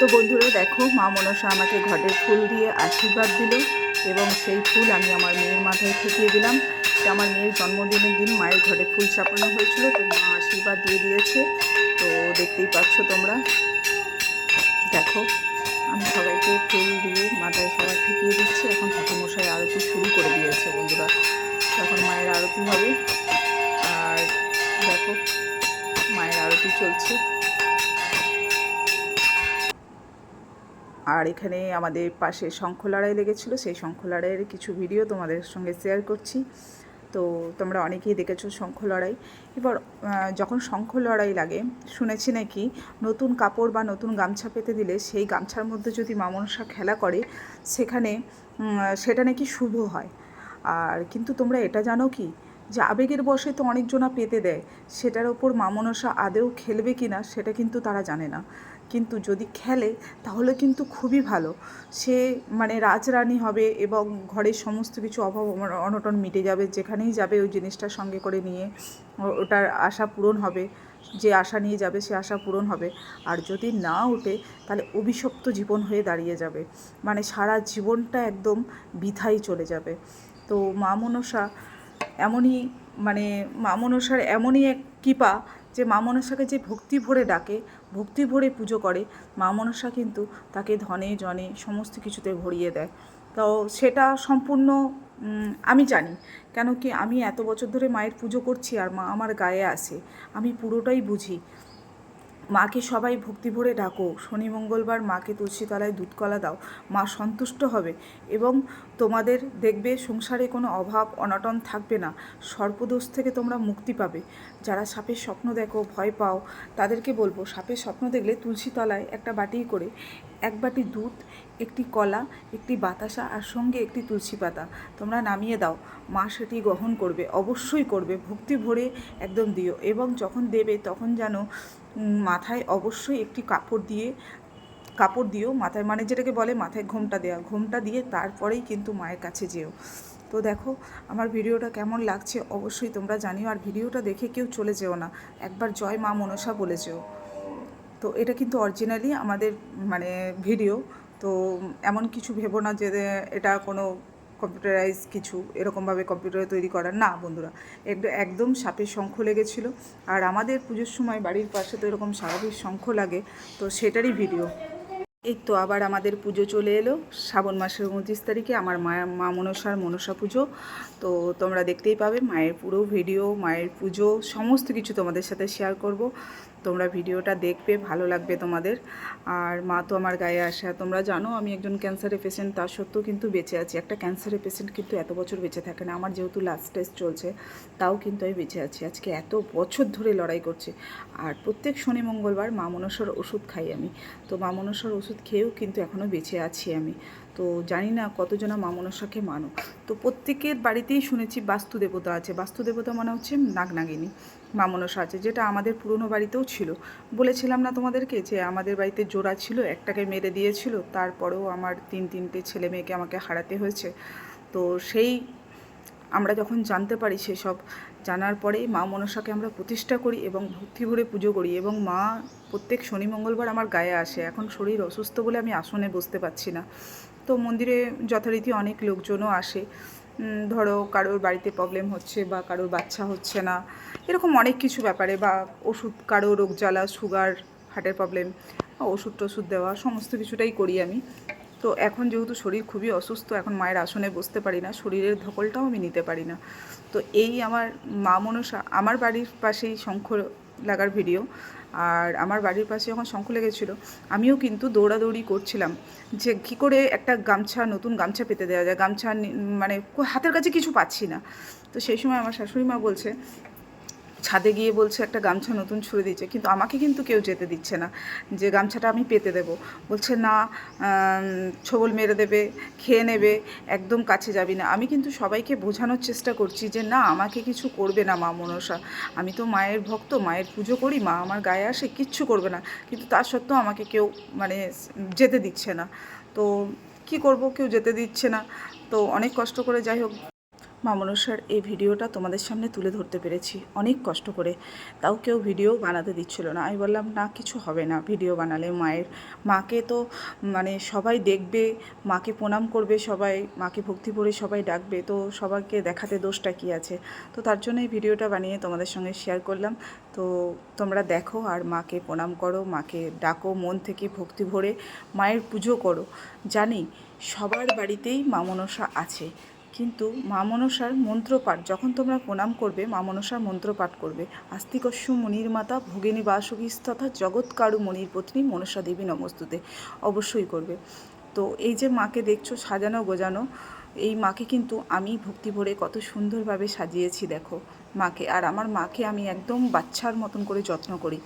তো বন্ধুরা দেখো, মা মনসা আমাকে ঘটের ফুল দিয়ে আশীর্বাদ দিল এবং সেই ফুল আমি আমার মেয়ের মাথায় ঠেকিয়ে দিলাম। এটা আমার মেয়ের জন্মদিনের দিন মায়ের ঘরে ফুল চাপানো হয়েছিল, তো মা আশীর্বাদ দিয়ে দিয়েছে। তো দেখতেই পাচ্ছ তোমরা। দেখো, আমি সবাইকে ফুল দিয়ে মাথায় সবার ঠেকিয়ে দিচ্ছি। এখন ঠাকুরমশাই আরতি শুরু করে দিয়েছে বন্ধুরা। এখন মায়ের আরতি হবে। আর দেখো, মায়ের আরতি চলছে। আর এখানে আমাদের পাশে শঙ্খ লড়াই লেগেছিল, সেই শঙ্খ লড়াইয়ের কিছু ভিডিও তোমাদের সঙ্গে শেয়ার করছি। তো তোমরা অনেকেই দেখেছ শঙ্খ লড়াই এবার যখন শঙ্খ লড়াই লাগে, শুনেছি নাকি নতুন কাপড় বা নতুন গামছা পেতে দিলে সেই গামছার মধ্যে যদি মা মনসা খেলা করে, সেখানে সেটা নাকি শুভ হয়। আর কিন্তু তোমরা এটা জানো কি? যে আবেগের বশে তো অনেকজনা পেতে দেয়, সেটার ওপর মা মনসা আদেও খেলবে কি না, সেটা কিন্তু তারা জানে না। কিন্তু যদি খেলে, তাহলে কিন্তু খুবই ভালো। সে মানে রাজরানী হবে এবং ঘরের সমস্ত কিছু অভাব অনটন মিটে যাবে, যেখানেই যাবে ওই জিনিসটা সঙ্গে করে নিয়ে ওটার আশা পূরণ হবে। যে আশা নিয়ে যাবে, সে আশা পূরণ হবে। আর যদি না ওঠে, তাহলে অভিশপ্ত জীবন হয়ে দাঁড়িয়ে যাবে। মানে সারা জীবনটা একদম বৃথাই চলে যাবে। তো মা মনসা এমনই মানে মা মনসার এমনই এক কৃপা যে মা মনসাকে যে ভক্তি ভরে ডাকে, ভক্তি ভরে পুজো করে মা মনসা কিন্তু তাকে ধনে, জনে সমস্ত কিছুতে ভরিয়ে দেয়। তো সেটা সম্পূর্ণ আমি জানি। কেন কি আমি এত বছর ধরে মায়ের পুজো করছি আর মা আমার গায়ে আসে। আমি পুরোটাই বুঝি। মাকে সবাই ভক্তি ভরে ডাকো। শনি মঙ্গলবার মাকে তুলসীতলায় দুধকলা দাও। মা সন্তুষ্ট হবে এবং তোমাদের দেখবে সংসারে কোনো অভাব, অনটন থাকবে না। সর্পদোষ থেকে তোমরা মুক্তি পাবে। যারা সাপের স্বপ্ন দেখো, ভয় পাও, তাদেরকে বলব, সাপের স্বপ্ন দেখলে তুলসীতলায় একটা বাটি করে, এক বাটি দুধ একটি কলা, একটি বাতাসা আর সঙ্গে একটি তুলসী পাতা। তোমরা নামিয়ে দাও। মা সেটি গ্রহণ করবে, অবশ্যই করবে। ভক্তি ভরে একদম দিও এবং যখন দেবে তখন যেন মাথায় অবশ্যই একটি কাপড় দিয়ে, কাপড় দিও। মাথায় মানে যেটাকে বলে মাথায় ঘোমটা দেওয়া ঘোমটা দিয়ে তারপরেই কিন্তু মায়ের কাছে যেও। তো দেখো, আমার ভিডিওটা কেমন লাগছে অবশ্যই তোমরা জানিও। আর ভিডিওটা দেখে কেউ চলে যেও না। একবার জয় মা মনসা বলে যেও। তো এটা কিন্তু অরিজিনালি আমাদের মানে ভিডিও তো এমন কিছু ভেবো না যে এটা কোনো কম্পিউটারাইজ কিছু, এরকমভাবে কম্পিউটারে তৈরি করা না বন্ধুরা একদ- একদম সাপের শঙ্খ লেগেছিল। আর আমাদের পুজোর সময় বাড়ির পাশে তো এরকম স্বাভাবিক শঙ্খ লাগে, তো সেটারই ভিডিও এই তো আবার আমাদের পুজো চলে এলো। শ্রাবণ মাসের উনত্রিশ তারিখে আমার মা মা মনসার মনসা পুজো। তো তোমরা দেখতেই পাবে মায়ের পুরো ভিডিও মায়ের পুজো, সমস্ত কিছু তোমাদের সাথে শেয়ার করব। তোমরা ভিডিওটা দেখবে, ভালো লাগবে তোমাদের। আর মা তো আমার গায়ে আসে। তোমরা জানো আমি একজন ক্যান্সারের পেশেন্ট তার সত্ত্বেও কিন্তু বেঁচে আছি। একটা ক্যান্সারের পেশেন্ট কিন্তু এত বছর বেঁচে থাকে না। আমার যেহেতু লাস্ট টেস্ট চলছে, তাও কিন্তু আমি বেঁচে আছি। আজকে এত বছর ধরে লড়াই করছি। আর প্রত্যেক শনি, মঙ্গলবার মা মনসার ওষুধ খাই আমি। তো মা মনসার ওষুধ খেয়েও কিন্তু এখনও বেঁচে আছি আমি। তো জানি না কতজনা মা মনসাকে মানো। তো প্রত্যেকের বাড়িতেই শুনেছি বাস্তু দেবতা আছে। বাস্তু দেবতা মানে হচ্ছে নাগনাগিনী মা মনসা আছে যেটা আমাদের পুরনো বাড়িতেও ছিল। বলেছিলাম না তোমাদেরকে যে আমাদের বাড়িতে জোড়া ছিল, একটাকে মেরে দিয়েছিল, তারপরেও আমার তিন তিনটে ছেলে মেয়েকে আমাকে হারাতে হয়েছে। তো সেই আমরা যখন জানতে পারি সেসব, জানার পরে মা মনসাকে আমরা প্রতিষ্ঠা করি এবং ভক্তি ভরে পুজো করি এবং মা প্রত্যেক শনি মঙ্গলবার আমার গায়ে আসে। এখন শরীর অসুস্থ বলে আমি আসনে বসতে পারছি না। তো মন্দিরে যথারীতি অনেক লোকজনও আসে। ধরো কারোর বাড়িতে প্রবলেম হচ্ছে বা কারোর বাচ্চা হচ্ছে না। এরকম অনেক কিছু ব্যাপারে বা ওষুধ, কারও রোগ জ্বালা সুগার হার্টের প্রবলেম ওষুধ টষুধ দেওয়া, সমস্ত কিছুটাই করি আমি। তো এখন যেহেতু শরীর খুবই অসুস্থ, এখন মায়ের আসনে বসতে পারি না, শরীরের ধকলটাও আমি নিতে পারি না। তো এই আমার মা মনসা, আমার বাড়ির পাশেই শঙ্খ লাগার ভিডিও আর আমার বাড়ির পাশে যখন শঙ্খ লেগেছিলো, আমিও কিন্তু দৌড়াদৌড়ি করছিলাম যে কী করে একটা গামছা, নতুন গামছা পেতে দেওয়া যায়। গামছা মানে হাতের কাছে কিছু পাচ্ছি না। তো সেই সময় আমার শাশুড়ি মা বলছে ছাদে গিয়ে বলছে, একটা গামছা নতুন ছুঁড়ে দিচ্ছে কিন্তু আমাকে কিন্তু কেউ যেতে দিচ্ছে না। যে গামছাটা আমি পেতে দেবো। বলছে, না ছোবল মেরে দেবে, খেয়ে নেবে, একদম কাছে যাবি না। আমি কিন্তু সবাইকে বোঝানোর চেষ্টা করছি যে, না, আমাকে কিছু করবে না মা মনসা। আমি তো মায়ের ভক্ত, মায়ের পুজো করি, মা আমার গায়ে আসে, কিচ্ছু করবে না। কিন্তু তার সত্ত্বেও আমাকে কেউ মানে যেতে দিচ্ছে না। তো কি করব? কেউ যেতে দিচ্ছে না। তো অনেক কষ্ট করে যাই হোক। মা মনসার এই ভিডিওটা তোমাদের সামনে তুলে ধরতে পেরেছি। অনেক কষ্ট করে। তাও কেউ ভিডিও বানাতে দিচ্ছিল না। আমি বললাম, না, কিছু হবে না ভিডিও বানালে মায়ের। মাকে তো মানে সবাই দেখবে, মাকে প্রণাম করবে সবাই, মাকে ভক্তি ভরে সবাই ডাকবে। তো সবাইকে দেখাতে দোষটা কী আছে? তো তার জন্য এই ভিডিওটা বানিয়ে তোমাদের সঙ্গে শেয়ার করলাম। তো তোমরা দেখো আর মাকে প্রণাম করো, মাকে ডাকো, মন থেকে ভক্তি ভরে মায়ের পুজো করো। জানি সবার বাড়িতেই মা মনসা আছে। কিন্তু মা মনসার মন্ত্রপাঠ, যখন তোমরা প্রণাম করবে মা মনসার মন্ত্রপাঠ করবে। আস্তিকস্য মণির মাতা, ভগিনী বাসগীস তথা জগৎকারু মণির পত্নী মনসা দেবী নমস্তুতে অবশ্যই করবে। তো এই যে মাকে দেখছ, সাজানো গোজানো, এই মাকে কিন্তু আমি ভক্তি ভরে কত সুন্দরভাবে সাজিয়েছি, দেখো মাকে। আর আমার মাকে আমি একদম বাচ্চার মতন করে যত্ন করি।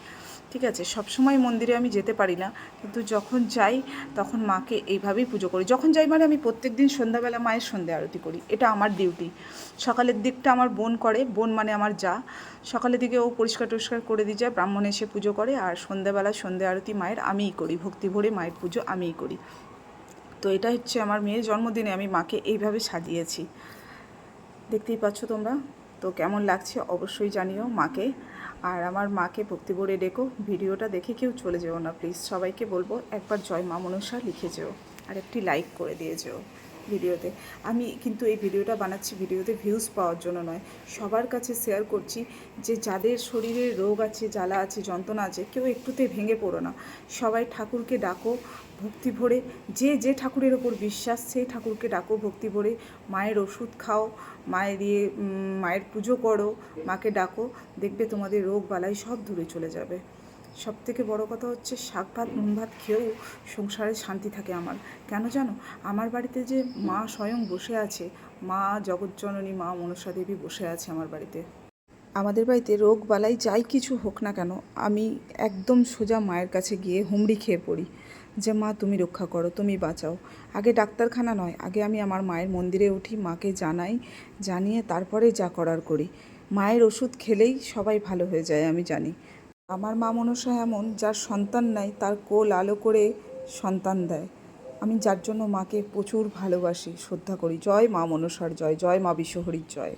ঠিক আছে সবসময় মন্দিরে আমি যেতে পারি না। কিন্তু যখন যাই, তখন মাকে এইভাবেই পুজো করি। যখন যাই মানে আমি প্রত্যেক দিন সন্ধ্যাবেলা মায়ের সন্ধ্যা আরতি করি। এটা আমার ডিউটি সকালের দিকটা আমার বোন করে, বোন মানে আমার যা। সকালের দিকে ও পরিষ্কার টরিষ্কার করে দিয়ে যায়, ব্রাহ্মণ এসে পুজো করে, আর সন্ধ্যাবেলা সন্ধ্যা আরতি মায়ের আমিই করি, ভক্তি ভরে মায়ের পুজো আমিই করি। তো এটা হচ্ছে আমার মেয়ের জন্মদিনে আমি মাকে এইভাবে সাজিয়েছি। দেখতেই পাচ্ছ তোমরা? তো কেমন লাগছে অবশ্যই জানিও মাকে। আর আমার মাকে ভক্তি করে ডেকো, ভিডিওটা দেখে কেউ চলে যেও না প্লিজ সবাইকে বলব, একবার জয় মা মনসা লিখে যেও আর একটি লাইক করে দিয়ে যেও। ভিডিওতে। আমি কিন্তু এই ভিডিওটা বানাচ্ছি ভিডিওতে ভিউজ পাওয়ার জন্য নয়। সবার কাছে শেয়ার করছি যে যাদের শরীরে রোগ আছে, জ্বালা আছে, যন্ত্রণা আছে, কেউ একটুতে ভেঙে পড়ো না। সবাই ঠাকুরকে ডাকো, ভক্তি ভরে। যে যে ঠাকুরের ওপর বিশ্বাস, সেই ঠাকুরকে ডাকো, ভক্তি ভরে। মায়ের ওষুধ খাও, মায়ের দিয়ে মায়ের পুজো করো, মাকে ডাকো। দেখবে তোমাদের রোগ, বালাই সব দূরে চলে যাবে। সব থেকে বড় কথা হচ্ছে শাক ভাত, নুন ভাত খেয়েও সংসারে শান্তি থাকে আমার। কেন জানো? আমার বাড়িতে যে মা স্বয়ং বসে আছে, মা জগৎজননী মা মনসা দেবী বসে আছে আমার বাড়িতে। আমাদের বাড়িতে রোগ বালাই যাই কিছু হোক না কেন, আমি একদম সোজা মায়ের কাছে গিয়ে হুমড়ি খেয়ে পড়ি যে, মা, তুমি রক্ষা করো, তুমি বাঁচাও। আগে ডাক্তারখানা নয়, আগে আমি আমার মায়ের মন্দিরে উঠি, মাকে জানাই, জানিয়ে তারপরে যা করার করি। মায়ের ওষুধ খেলেই সবাই ভালো হয়ে যায়, আমি জানি। আমার মা মনসা এমন যার সন্তান নাই, তার কোল আলো করে সন্তান দেয়। আমি যার জন্য মাকে প্রচুর ভালোবাসি, শ্রদ্ধা করি। জয় মা মনসার জয় জয় মা বিশ্বহরীর জয়।